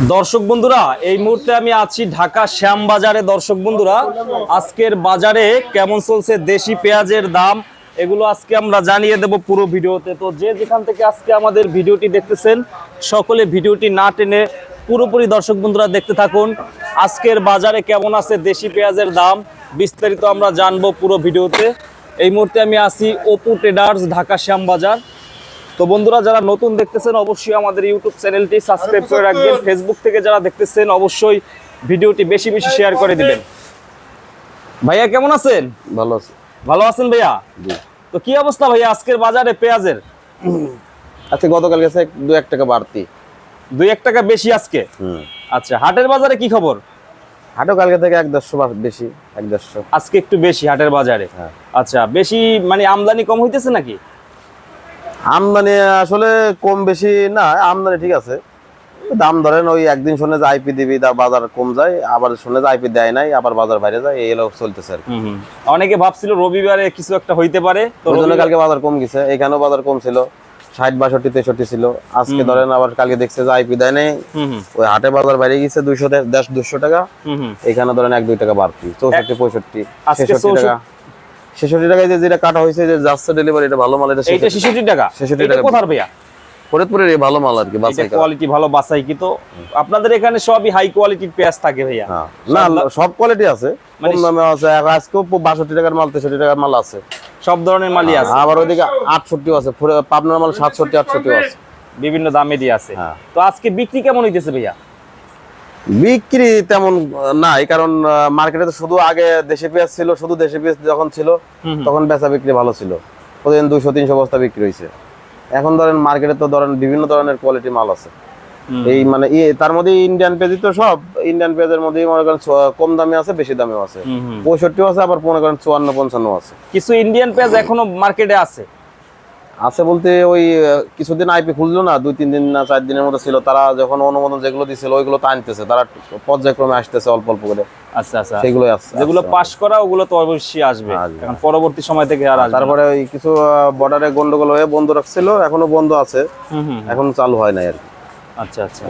দর্শক বন্ধুরা, এই মুহূর্তে আমি আছি ঢাকা শ্যামবাজারে। দর্শক বন্ধুরা, আজকের বাজারে কেমন চলছে দেশি পেঁয়াজের দাম, এগুলো আজকে আমরা জানিয়ে দেব পুরো ভিডিওতে। তো যে যেখান থেকে আজকে আমাদের ভিডিওটি দেখতেছেন, সকলে ভিডিওটি না টেনে পুরোপুরি দর্শক বন্ধুরা দেখতে থাকুন। আজকের বাজারে কেমন আছে দেশি পেঁয়াজের দাম, বিস্তারিত আমরা জানব পুরো ভিডিওতে। এই মুহূর্তে আমি আছি অপু ট্রেডার্স, ঢাকা শ্যামবাজার। তো বন্ধুরা যারা নতুন দেখতেছেন অবশ্যই আমাদের ইউটিউব চ্যানেলটি সাবস্ক্রাইব করে রাখবেন। ফেসবুক থেকে যারা দেখতেছেন অবশ্যই ভিডিওটি বেশি বেশি শেয়ার করে দিবেন। ভাইয়া কেমন আছেন? ভালো আছে। ভালো আছেন ভাইয়া? জি। তো কি অবস্থা ভাইয়া আজকের বাজারে পেঁয়াজের? আজকে গতকাল গেছে দু এক টাকা বাড়তি। দুই এক টাকা বেশি আজকে? হুম। আচ্ছা হাটের বাজারে কি খবর? হাটও কালকে থেকে এক দেড়শো বেশি এক দেড়শো। আজকে একটু বেশি হাটের বাজারে। হ্যাঁ। আচ্ছা বেশি মানে আমদানি কম হইতেছে নাকি? আমদানি আসলে কম বেশি না আমদানি ঠিক আছে। দাম ধরেন ওই একদিন শুনে যে আইপি দিবি তার বাজার কম যায় আবার শুনে যে আইপি দেয় নাই আবার বাজার বাইরে যায় এই লোক চলতেছে আর। অনেকে ভাবছিল রবিবারে কিছু একটা হইতে পারে তো কালকে বাজার কম গেছে এখানেও বাজার কম ছিল ষাট বাষট্টি তেষট্টি ছিল। আজকে ধরেন আবার কালকে দেখছে যে আইপি দেয় নাই ওই হাটে বাজার বাইরে গেছে দুইশো দেড় দুশো টাকা। এখানে ধরেন এক দুই টাকা বাড়তি চৌষট্টি পঁয়ষট্টি ছেষট্টি টাকা। ছেষট্টি টাকায় যে যেটা কাটা হয়েছে যে যাচ্ছে ডেলিভারি এটা ভালো মাল এটা এইটা ছেষট্টি টাকা? 66 এটা টাকা। কোথার ভাইয়া? ফরিদপুরের এই ভালো মাল আর কি এটা করা। কোয়ালিটি ভালো বাসাই কি তো? আপনাদের এখানে সবই হাই কোয়ালিটির পেঁয়াজ থাকে ভাইয়া। হ্যাঁ। না সব কোয়ালিটি আছে। মানে কম দামে আছে আজকেও বাষট্টি টাকার মাল তেষট্টি টাকার মাল আছে। সব ধরনের মালই আছে। আবার ওইদিকে আটষট্টি আছে। পাবনার মাল সাতষট্টি আটষট্টি আছে। বিভিন্ন দামেরই আছে। হ্যাঁ। তো আজকে বিক্রি কেমন হইতেছে ভাইয়া? বিক্রি তেমন নাই। কারণ মার্কেটে তো শুধু আগে দেশি পেঁয়াজ ছিল শুধু দেশি পেঁয়াজ যখন ছিল। তখন বেচা বিক্রি ভালো ছিল। প্রতিদিন দুশো তিনশো বস্তা বিক্রি হয়েছে এখন ধরেন মার্কেটে তো ধরেন বিভিন্ন ধরনের কোয়ালিটি মাল আছে। এই মানে ইয়ে তার মধ্যে ইন্ডিয়ান পেঁয়াজই তো সব ইন্ডিয়ান পেঁয়াজের মধ্যে মনে করেন কম দামে আছে বেশি দামেও আছে। পঁয়ষট্টিও আছে আবার মনে করেন চুয়ান্ন পঞ্চান্ন আছে। কিছু ইন্ডিয়ান পেঁয়াজ এখনও মার্কেটে আছে। আছে বলতে ওই কিছুদিন আইপি খুললো না দুই তিন দিন না চার দিনের মতো ছিল। তারা যখন অনুমোদন যেগুলো দিছিল ওইগুলো তো আনতেছে। তারা পর্যায়ক্রমে আসতেছে অল্প অল্প করে। আচ্ছা আচ্ছা সেগুলোই আসছে যেগুলো আসছে। পাস করা ওগুলো তো অবশ্যই আসবে। পরবর্তী সময় থেকে আর। তারপরে ওই কিছু বর্ডারে গন্ডগোল হয়ে বন্ধ রাখছিল এখনও বন্ধ আছে। এখন চালু হয় নাই আর কি। আচ্ছা আচ্ছা।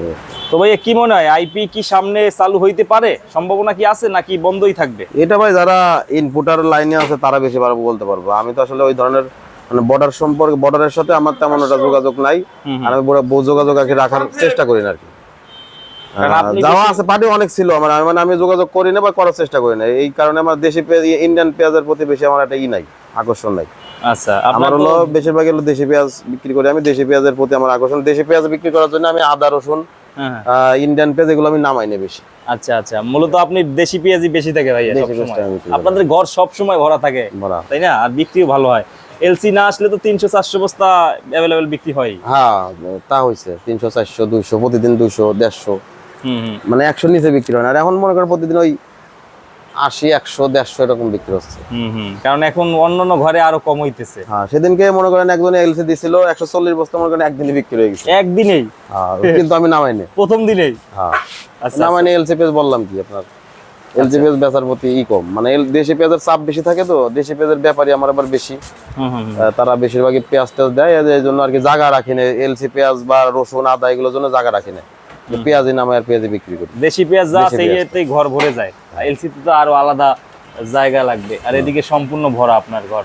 তো ভাইয়া কি মনে হয় আইপি কি সামনে চালু হইতে পারে? সম্ভাবনা কি আছে নাকি বন্ধই থাকবে? এটা ভাই যারা ইনপুটার লাইনে আছে তারা বেশি পারব বলতে পারব। আমি তো আসলে ওই ধরনের মানে বর্ডার সম্পর্কে বর্ডারের সাথে আমার তেমন একটা যোগাযোগ নাই। আর আমি যোগাযোগ আর কি রাখার চেষ্টা করি না আর কি। যাওয়া আছে পার্টি অনেক ছিল আমার আমি মানে আমি যোগাযোগ করি না বা করার চেষ্টা করি না। এই কারণে আমার দেশি পেঁয়াজ ইন্ডিয়ান পেঁয়াজের প্রতি বেশি আমার একটা ই নাই আকর্ষণ নাই। আচ্ছা আমার হলো বেশিরভাগ হলো দেশি পেঁয়াজ বিক্রি করি। আমি দেশি পেঁয়াজের প্রতি আমার আকর্ষণ। দেশি পেঁয়াজ বিক্রি করার জন্য আমি আদা রসুন হ্যাঁ হ্যাঁ। আহ, ইন্ডিয়ান পেঁয়াজ এগুলো আমি নামাই না বেশি। আচ্ছা আচ্ছা। মূলত আপনি দেশি পেঁয়াজই বেশি থাকে সবসময়। করি। আপনাদের ঘর সব সময় ভরা থাকে ভরা। তাই না? আর বিক্রিও ভালো হয়। এলসি না আসলে তো তিনশো চারশো বস্তা অ্যাভেলেবেল বিক্রি হয়। হ্যাঁ তা হয়েছে তিনশো চারশো দুইশো প্রতিদিন দুইশো দেড়শো। মানে একশো নিচে বিক্রি হয় না আর এখন মনে করেন প্রতিদিন ওই আশি একশো দেড়শো এরকম বিক্রি হচ্ছে। কারণ এখন অন্যান্য ঘরে আরও কম হইতেছে। হ্যাঁ সেদিনকে মনে করেন একজনে এলসি দিছিল একশো চল্লিশ বস্তা মনে করেন একদিনে বিক্রি হয়ে গেছে। একদিনেই? হ্যাঁ, কিন্তু আমি নামাইনি। প্রথম দিনেই? হ্যাঁ। আচ্ছা নামাইনি এলসি পেঁয়াজ বললাম কি আপনার? এলসি পেঁয়াজ বেচার প্রতি ই কম। মানে দেশি পেঁয়াজের চাপ বেশি থাকে তো দেশি পেঁয়াজের ব্যাপারই আমার আবার বেশি। তারা বেশিরভাগই পেঁয়াজ টেয়াজ দেয় এই জন্য আর কি জায়গা রাখি না। এলসি পেঁয়াজ বা রসুন আদা এগুলোর জন্য জায়গা রাখি না। পেঁয়াজই নামে আর পেঁয়াজই বিক্রি করি। দেশি পেঁয়াজ যা আছে এতেই ঘর ভরে যায়। এলসি তো আরও আলাদা জায়গা লাগবে। আর এদিকে সম্পূর্ণ ভরা আপনার ঘর।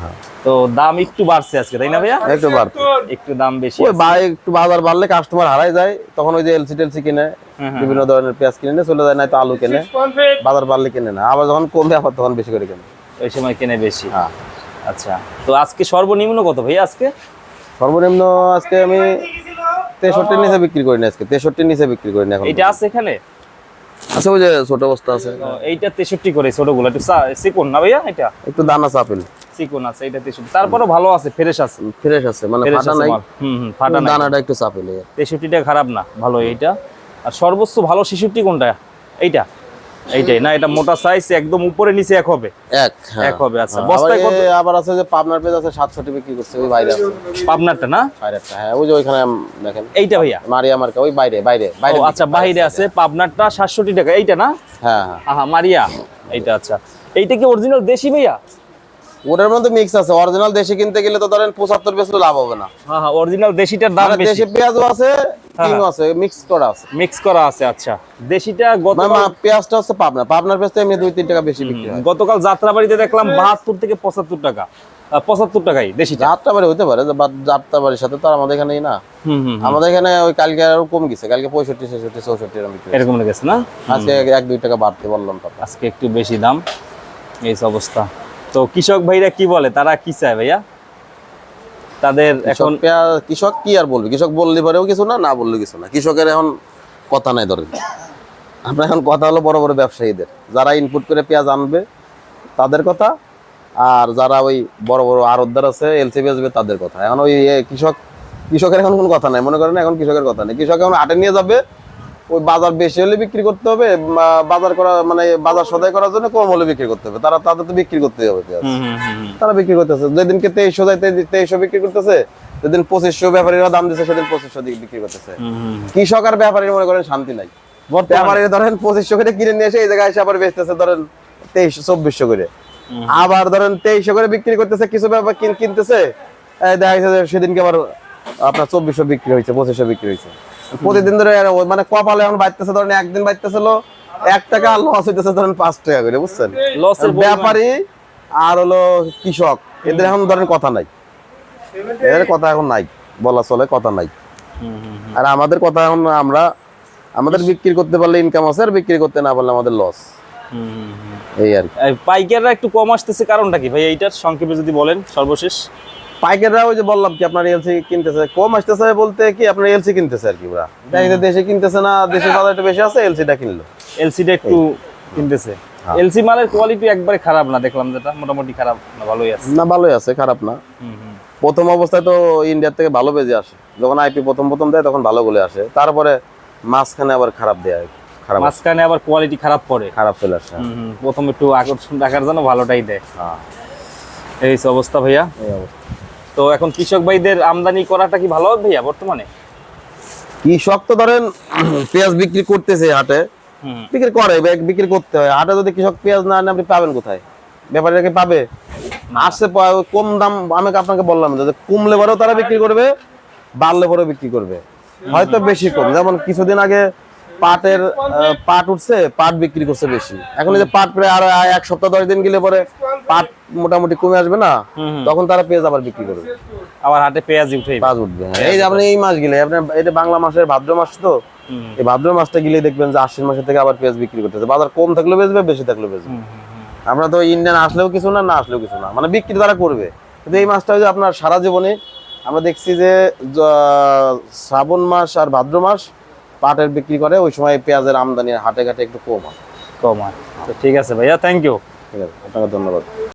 হ্যাঁ। তো দাম একটু বাড়ছে আজকে তাই না ভাইয়া? একটু বাড়তি একটু দাম বেশি ওই বাই একটু বাজার বাড়লে কাস্টমার হারাই যায় তখন ওই যে এলসি টেলসি কিনে বিভিন্ন ধরনের পেঁয়াজ কিনে নিয়ে চলে যায় না তো আলু কিনে। বাজার বাড়লে কিনে না আবার যখন কমবে আবার তখন বেশি করে কিনে। ওই সময় কেনে বেশি। হ্যাঁ। আচ্ছা তো আজকে সর্বনিম্ন কত ভাইয়া আজকে? সর্বনিম্ন আজকে আমি তেষট্টির নিচে বিক্রি করি না আজকে তেষট্টির নিচে বিক্রি করি না এখন এটা আছে এখানে? আছে ওই যে ছোট বস্তা আছে। এইটা তেষট্টি করে ছোটগুলো। একটু চিকন না ভাইয়া এটা? একটু দানা চাপেল সিকুন আছে এটা তেষট্টি। তারপরে ভালো আছে ফ্রেশ আছে। ফ্রেশ আছে মানে ফাটা নাই। হুম হুম ফাটা নাই। দানাটা একটু চাপেল এই আর কি। তেষট্টিটা খারাপ না ভালো এইটা। আর সর্বোচ্চ ভালো শিশুটি কোনটা? এইটা। এইটাই। না এটা মোটা সাইজ একদম উপরে নিচে এক হবে। এক হ্যাঁ। এক হবে আচ্ছা হ্যাঁ, বস্তায় কত? আবার আছে যে পাবনার পেজ আছে সাতষট্টি বিক্রি করছে ওই বাইরে আছে। পাবনারটা না? হ্যাঁ ওই যে ওইখানে দেখেন। এইটা ভাইয়া? মারিয়া মার্কা ওই বাইরে বাইরে বাইরে আচ্ছা বাইরে আছে পাবনারটা সাতষট্টি টাকা। এইটা না? হ্যাঁ হ্যাঁ। মারিয়া। এইটা আচ্ছা। এইটা কি অরিজিনাল দেশি ভাইয়া? ওটার মধ্যে মিক্স আছে অরিজিনাল দেশি কিনতে গেলে তো ধরেন পঁচাত্তর বেশি লাভ হবে না। হ্যাঁ হ্যাঁ অরিজিনাল দেশিটার দাম মানে বেশি। দেশি পেঁয়াজও আছে কিংও আছে মিক্স করা আছে। মিক্স করা আছে আচ্ছা। দেশিটা গত পেঁয়াজটা হচ্ছে পাবনা। পাবনার পেঁয়াজ তো এমনি দুই তিন টাকা বেশি বিক্রি হয়। গতকাল যাত্রাবাড়িতে দেখলাম বাহাত্তর থেকে পঁচাত্তর টাকা। পঁচাত্তর টাকাই দেশিটা। যাত্রা বাড়ি হতে পারে যে বা- যাত্রা বাড়ির সাথে তো আমাদের এখানেই না। আমাদের এখানে ওই কালকে আরও কম গেছে কালকে পঁয়ষট্টি ছেষট্টি চৌষট্টি এরকম এরকম গেছে না? আজকে এক দুই টাকা বাড়তে বললাম তো আজকে একটু বেশি দাম। এই অবস্থা। তো কৃষক ভাইরা কি বলে? তারা কি চায় ভাইয়া? তাদের এখন কৃষক কি আর বলবে? কৃষক বললে পরেও কিছু না না বললে কিছু না। কৃষকের এখন কথা নাই ধরেন। আপনার এখন কথা হলো বড় বড় ব্যবসায়ীদের। যারা ইনপুট করে পেঁয়াজ আনবে তাদের কথা। আর যারা ওই বড় বড় আরতদার আছে এলসি আসবে তাদের কথা। এখন ওই কৃষক কৃষকের এখন কোনো কথা নাই। মনে করেন এখন কৃষকের কথা নেই। কৃষক এখন আটে নিয়ে যাবে ওই বাজার বেশি হলে বিক্রি করতে হবে বাজার করা মানে বাজার সদাই করার জন্য কম হলে বিক্রি করতে হবে। তারা তাদের তো বিক্রি করতে হবে। তারা বিক্রি করতেছে। যেদিনকে তেইশশো যায় তেইশশো বিক্রি করতেছে যেদিন পঁচিশশো ব্যাপারীরা দাম দিচ্ছে সেদিন পঁচিশশো দিকে বিক্রি করতেছে। কৃষক আর ব্যাপারী মনে করেন শান্তি নাই। ব্যাপারীরা ধরেন পঁচিশশো করে কিনে নিয়ে এসে এই জায়গায় এসে আবার বেচতেছে ধরেন তেইশশো চব্বিশশো করে। আবার ধরেন তেইশশো করে বিক্রি করতেছে কিছু ব্যাপার কিন- কিনতেছে দেখা যাচ্ছে সেদিনকে আবার আপনার চব্বিশশো বিক্রি হয়েছে পঁচিশশো বিক্রি হয়েছে। প্রতিদিন ধরে আর মানে কপালে এখন বাইতেছে ধরেন একদিন বাইতেছিল এক টাকা আর লস হইতেছে ধরেন পাঁচ টাকা করে বুঝছেন? ব্যাপারী আর হলো কৃষক এদের এখন ধরেন কথা নাই। এদের কথা এখন নাই বলা চলে কথা নাই। আর আমাদের কথা এখন আমরা আমাদের বিক্রি করতে পারলে ইনকাম আছে আর বিক্রি করতে না পারলে আমাদের লস। এই আর পাইকাররা একটু কম আসতেছে কারণটা কি? ভাই এইটার সংক্ষেপে যদি বলেন সর্বশেষ। পাইকাররা ওই যে বললাম কি আপনার এলসি কিনতেছে কম আসতেছে বলতে কি আপনার এলসি কিনতেছে আর কি ওরা? দেশে কিনতেছে না দেশের বাজার একটু বেশি আছে এলসিটা কিনলো। এলসিটা একটু কিনতেছে। হ্যাঁ। এলসি মালের কোয়ালিটি একবারে খারাপ না দেখলাম যেটা মোটামুটি খারাপ না ভালোই আছে। না ভালোই আছে খারাপ না। প্রথম অবস্থায় তো ইন্ডিয়ার থেকে ভালো বেজে আসে। যখন আইপি প্রথম প্রথম দেয় তখন ভালো বলে আসে। তারপরে মাঝখানে আবার খারাপ দেয় খারাপ মাঝখানে আবার কোয়ালিটি খারাপ পড়ে। খারাপ চলে আসে হুম প্রথম একটু আকর্ষণ রাখার জন্য ভালোটাই দেয়। হ্যাঁ। এই অবস্থা ভাইয়া। এই অবস্থা। তো এখন কৃষক ভাইদের আমদানি করাটা কি ভালো হবে ভাইয়া বর্তমানে? কৃষক তো ধরেন পেঁয়াজ বিক্রি করতেছে হাটে বিক্রি করে বিক্রি করতে হয়। হাটে যদি কৃষক পেঁয়াজ না আনে আপনি পাবেন কোথায়? ব্যাপারীরা কি পাবে? আসছে কম দাম আমি আপনাকে বললাম যে কমলে পরেও তারা বিক্রি করবে বাড়লে পরেও বিক্রি করবে। হয়তো বেশি কম। যেমন কিছুদিন আগে পাটের পাট উঠছে পাট বিক্রি করছে বেশি। এখন যে পাট প্রায় আর এক সপ্তাহ দশ দিন গেলে পরে পাট মোটামুটি কমে আসবে না। তখন তারা পেঁয়াজ আবার বিক্রি করবে। আবার হাটে পেঁয়াজ উঠে পাঁচ উঠবে হ্যাঁ। এই যে আপনি এই মাস গেলে আপনার এটা বাংলা মাসের ভাদ্র মাস তো এই ভাদ্র মাসটা গেলে দেখবেন যে আশ্বিন মাসের থেকে আবার পেঁয়াজ বিক্রি করতেছে। বাজার কম থাকলেও বেচবে বেশি থাকলেও বেচবে। আমরা তো ইন্ডিয়ান আসলেও কিছু না না আসলেও কিছু না। মানে বিক্রি তারা করবে। কিন্তু এই মাসটা যে আপনার সারা জীবনে আমরা দেখছি যে শ্রাবণ মাস আর ভাদ্র মাস পাটের বিক্রি করে ওই সময় পেঁয়াজের আমদানি হাটে ঘাটে একটু কম হয়। কম হয়। তো ঠিক আছে ভাইয়া থ্যাংক ইউ ঠিক আছে আপনাকে ধন্যবাদ।